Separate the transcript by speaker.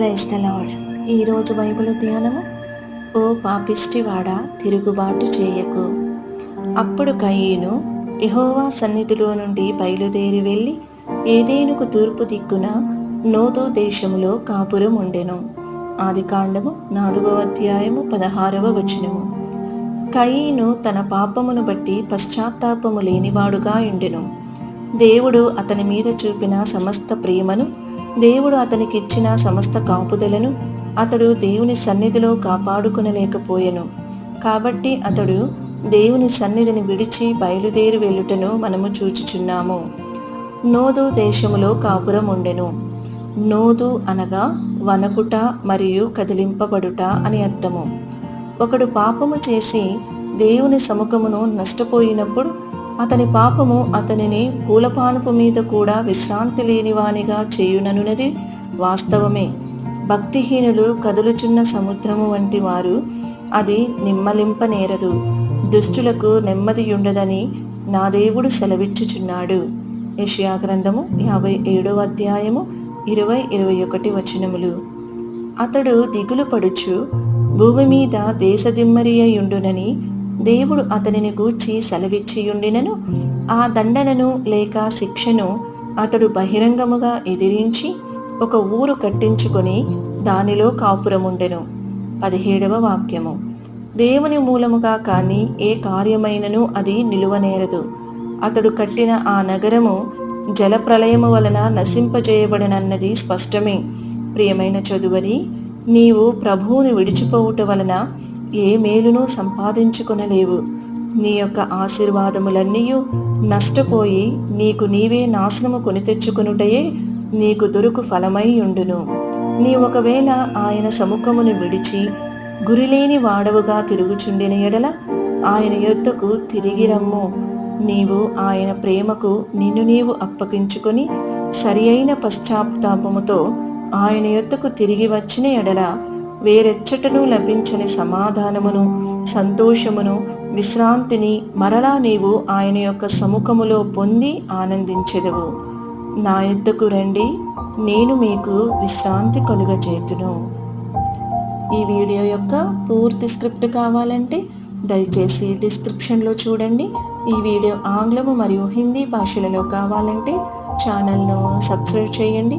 Speaker 1: Praise the Lord ఈరోజు Bible ధ్యానము. ఓ పాపిష్టివాడా తిరుగుబాటు చేయకు. అప్పుడు కయ్యను ఎహోవా సన్నిధిలో నుండి బయలుదేరి వెళ్ళి ఏదేనుకు తూర్పు దిక్కున నోదో దేశములో కాపురం ఉండెను. ఆది కాండము నాలుగవ అధ్యాయము పదహారవ వచనము. కయీను తన పాపమును బట్టి పశ్చాత్తాపము లేనివాడుగా ఉండెను. దేవుడు అతని మీద చూపిన సమస్త ప్రేమను దేవుడు అతనికిచ్చిన సమస్త కాపుదలను అతడు దేవుని సన్నిధిలో కాపాడుకునలేకపోయెను. కాబట్టి అతడు దేవుని సన్నిధిని విడిచి బయలుదేరి వెళ్ళుటను మనము చూచుచున్నాము. నోదు దేశములో కాపురం ఉండెను. నోదు అనగా వనకుట మరియు కదిలింపబడుట అని అర్థము. ఒకడు పాపము చేసి దేవుని సముఖమును నష్టపోయినప్పుడు అతని పాపము అతనిని పూలపానపు మీద కూడా విశ్రాంతి లేనివానిగా చేయుననున్నది వాస్తవమే. భక్తిహీనులు కదులుచున్న సముద్రము వంటి వారు అది నిమ్మలింపనేరదు. దుష్టులకు నెమ్మది ఉండదని నా దేవుడు సెలవిచ్చుచున్నాడు. యషియా గ్రంథము యాభై ఏడవ అధ్యాయము ఇరవై ఇరవై ఒకటి వచనములు. అతడు దిగులు పడుచు భూమి మీద దేశదిమ్మరి అయ్యుండునని దేవుడు అతనిని గూర్చి సెలవిచ్చియుండినను. ఆ దండనను లేక శిక్షను అతడు బహిరంగముగా ఎదిరించి ఒక ఊరు కట్టించుకొని దానిలో కాపురముండెను. పదిహేడవ వాక్యము. దేవుని మూలముగా కానీ ఏ కార్యమైనను అది నిలువనేరదు. అతడు కట్టిన ఆ నగరము జలప్రలయము వలన నశింపజేయబడనన్నది స్పష్టమే. ప్రియమైన చదువరి నీవు ప్రభువుని విడిచిపోవుట వలన ఏ మేలును సంపాదించుకొనలేవు. నీ యొక్క ఆశీర్వాదములన్నీ నష్టపోయి నీకు నీవే నాశనము కొని తెచ్చుకునుటయే నీకు దొరుకు ఫలమై ఉండును. నీ ఒకవేళ ఆయన సముఖమును విడిచి గురిలేని వాడవుగా తిరుగుచుండిన ఎడల ఆయన యొద్దకు తిరిగి రమ్ము. నీవు ఆయన ప్రేమకు నిన్ను నీవు అప్పగించుకొని సరి అయిన పశ్చాత్తాపముతో ఆయన యొద్దకు తిరిగి వచ్చిన ఎడల వేరెచ్చటను లభించని సమాధానమును సంతోషమును విశ్రాంతిని మరలా నీవు ఆయన యొక్క సముఖములో పొంది ఆనందించెదవు. నా యుద్ధకు రండి నేను మీకు విశ్రాంతి కలుగజేతును. ఈ వీడియో యొక్క పూర్తి స్క్రిప్ట్ కావాలంటే దయచేసి డిస్క్రిప్షన్లో చూడండి. ఈ వీడియో ఆంగ్లము మరియు హిందీ భాషలలో కావాలంటే ఛానల్ను సబ్స్క్రైబ్ చేయండి.